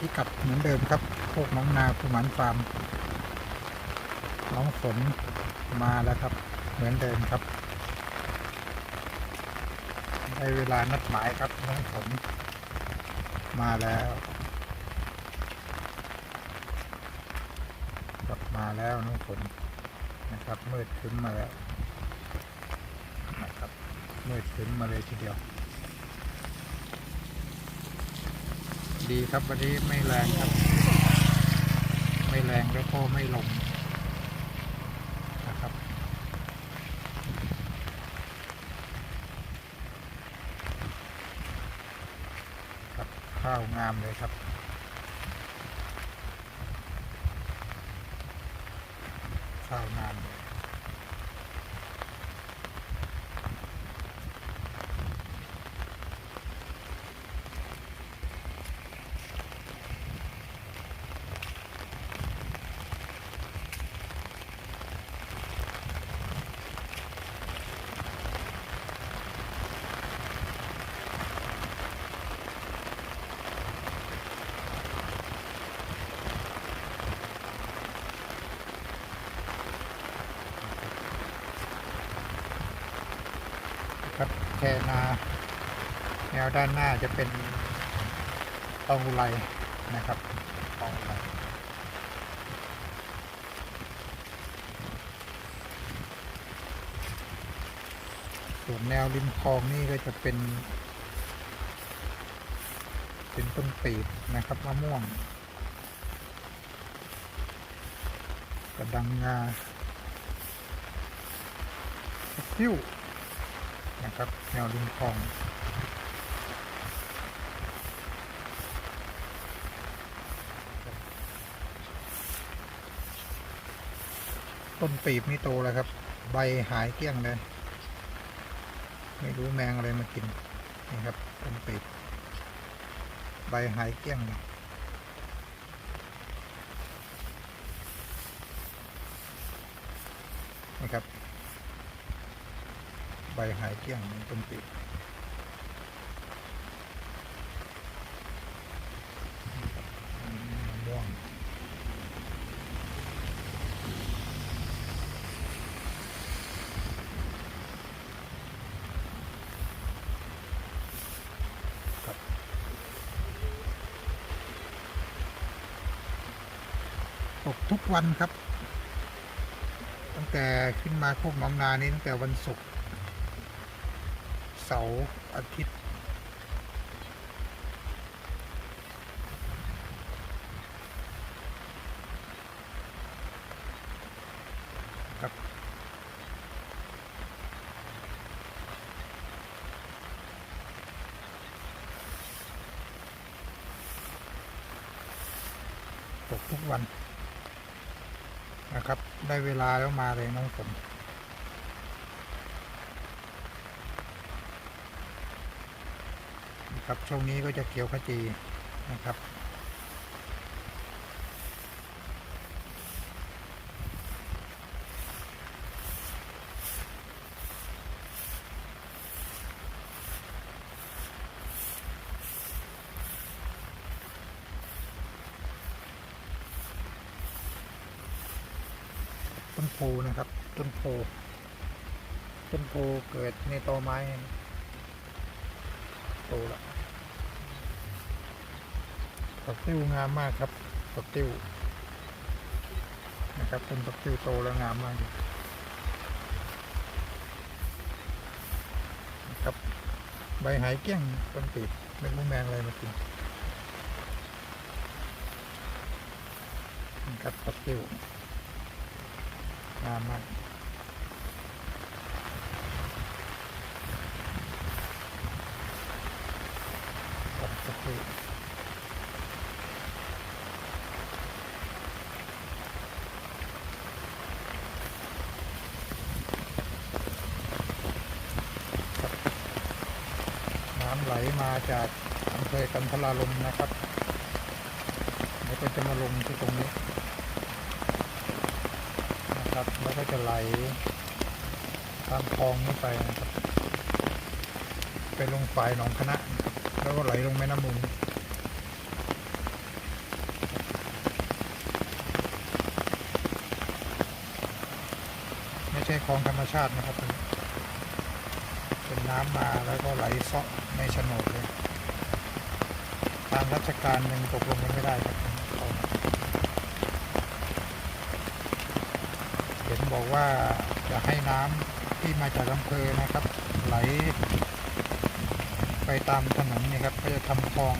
พิกัดเหมือนเดิมครับโคกน้องนาภูหมันฟาร์ม น้องฝนมาแล้วครับ เหมือนเดิมครับ ได้เวลานัดหมายครับน้องฝนมาแล้วกลับมาแล้วน้องฝนนะครับมืดครึ้มมาแล้วนะครับมืดครึ้มมาเลยทีเดียว ดีครับวันนี้ไม่แรงครับ ไม่แรงแล้วก็ไม่ลงนะครับครับข้าวงามเลยครับข้าวงามเลยครับ แคนา แนวด้านหน้าจะเป็นตองอุไรนะครับตองอุไรส่วนแนวริมคลองนี่ก็จะเป็น เป็นต้นปีบนะครับมะม่วงกระดังงาพิ้ว นะครับ แนวริมคลองต้นปีบนี่โตแล้วครับ ใบหายเกลี้ยงเลย ไม่รู้แมงอะไรมากินนี่ครับต้นปีบใบหายเกลี้ยงเลยนะครับใบ หายเกลี้ยงในต้นปีบอืมม่วงตกทุกวันครับ ตั้งแต่ขึ้นมาโคกหน้องนานี้ตั้งแต่วันศุกร์ เสาร์อาทิตย์ ครับตกทุกวันนะครับ ได้เวลาแล้วมาเลยน้องฝน นะครับ ช่วงนี้ก็จะเกี่ยวขจีนะครับ ต้นโพนะครับ ต้นโพต้นโพเกิดในตอไม้โตแล้ว ปักติ้วงามมากครับปักติ้วนะครับต้นปักติ้วโตแล้วงามมากเลยนะครับ ใบหายเกี้ยงต้นปีบไม่รู้แมงอะไรมากินนะครับปักติ้วงามมากปักติ้วำไหลมาจากอำเภอกันทลาลมนะครับแล้วก็จะมาลงที่ตรงนี้นะครับ แล้วก็จะไหลตามคลองนี้ไปนะครับไปลงฝ่ายหนองคณะ แล้วก็ไหลลงแม่น้ำมูลไม่ใช่คลองธรรมชาตินะครับเป็นน้ำมาแล้วก็ไหลซาะ ในโฉนดเลยทางราชการยังตกลงกันไม่ได้ครับเห็นบอกว่าจะให้น้ำที่มาจากอำเภอนะครับ ไหล ไปตามถนนนี่ครับก็จะทำคลอง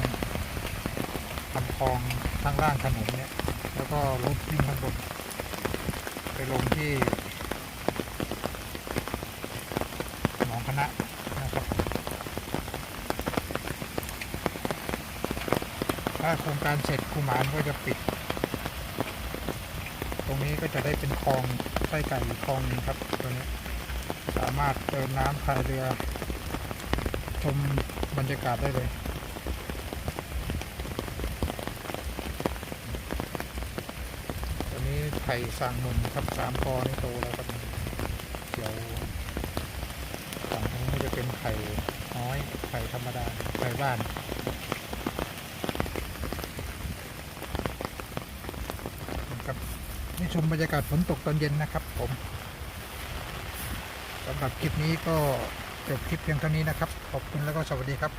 ทำคลองข้างล่างถนนเนี่ย แล้วก็รถวิ่งข้างบนไปลงที่หนองคณะนะครับ ถ้าโครงการเสร็จคูมานก็จะปิด ตรงนี้ก็จะได้เป็นคลองไส้ไก่คลองนึงครับตัวนี้ สามารถเดินน้ำพายเรือ ชมบรรยากาศได้เลยตัวนี้ไผ่สร้างมุมครับสามกอนี่โตแล้วครับเขียวฝั่งนี้จะเป็นไผ่น้อยไผ่ธรรมดาไผ่บ้าน ครับ นี่ชมบรรยากาศฝนตกตอนเย็นนะครับ ผมสำหรับคลิปนี้ก็จบคลิปเพียงเท่านี้นะครับ ขอบคุณแล้วก็สวัสดีครับ